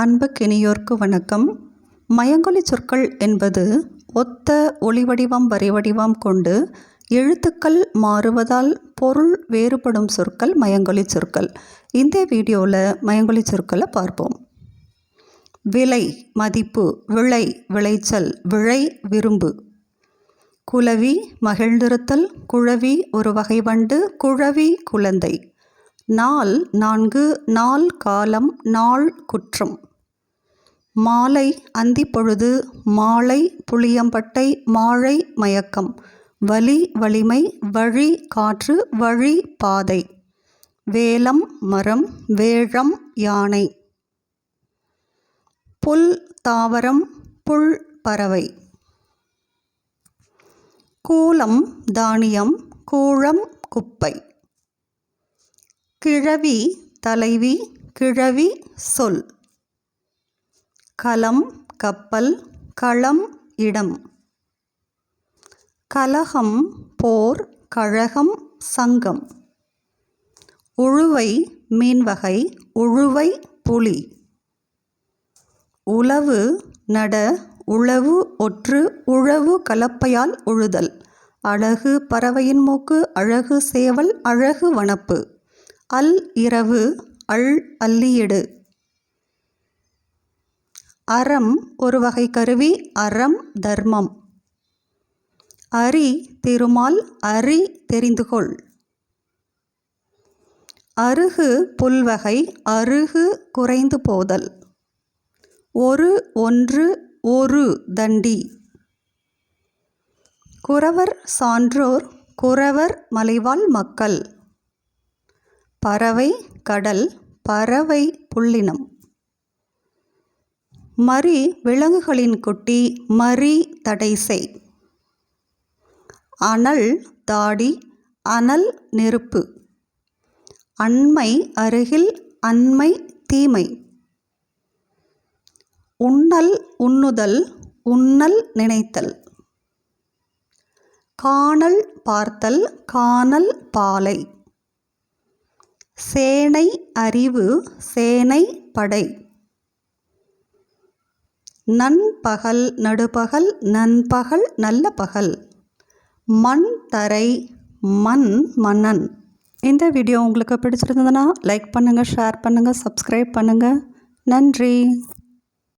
அன்புக்கினியோர்க்கு வணக்கம். மயங்கொலி சொற்கள் என்பது ஒத்த ஒளிவடிவம் வரிவடிவம் கொண்டு எழுத்துக்கள் மாறுவதால் பொருள் வேறுபடும் சொற்கள் மயங்கொலி சொற்கள். இந்த வீடியோவில் மயங்கொலி சொற்களை பார்ப்போம். விலை மதிப்பு விளை விளைச்சல் விழை விரும்பு. குலவி மகிழ்ந்திருத்தல் குழவி ஒரு வகை வண்டு குழவி குழந்தை. நாள் நான்கு நாள் காலம் நாள் குற்றம். மாலை அந்திப்பொழுது மாலை புளியம்பட்டை மாழை மயக்கம். வலி வலிமை வழி காற்று வழி பாதை. வேலம் மரம் வேழம் யானை. புல் தாவரம் புல் பறவை. கூலம் தானியம் கூழம் குப்பை. கிழவி தலைவி கிழவி சொல். களம் கப்பல் களம் இடம். கலகம் போர் கழகம் சங்கம். உழுவை மீன்வகை உழுவை புலி. உழவு நட உழவு ஒற்று உழவு கலப்பையால் உழுதல். அழகு பறவையின் மூக்கு அழகு சேவல் அழகு வனப்பு. அல் இரவு அள் அல்லியெடு. அறம் ஒரு வகை கருவி அறம் தர்மம். அரி திருமால் அரி தெரிந்துகொள். அருகு புல்வகை அருகு குறைந்து போதல். ஒரு ஒன்று ஒரு தண்டி. குறவர் சான்றோர் குறவர் மலைவாழ் மக்கள். பறவை கடல் பறவை புள்ளினம் மறி விலங்குகளின் குட்டி மறி தடைசை அனல் தாடி அனல் நெருப்பு. அண்மை அருகில் அண்மை தீமை. உண்ணல் உண்ணுதல் உண்ணல் நினைத்தல். காணல் பார்த்தல் காணல் பாலை. சேனை அறிவு சேனை படை. நண்பகல் நடுபகல் நண்பகல் நல்ல பகல். மண் தரை மண் மன்னன். இந்த வீடியோ உங்களுக்கு பிடிச்சிருந்ததுன்னா லைக் பண்ணுங்கள் ஷேர் பண்ணுங்கள் சப்ஸ்கிரைப் பண்ணுங்கள் நன்றி.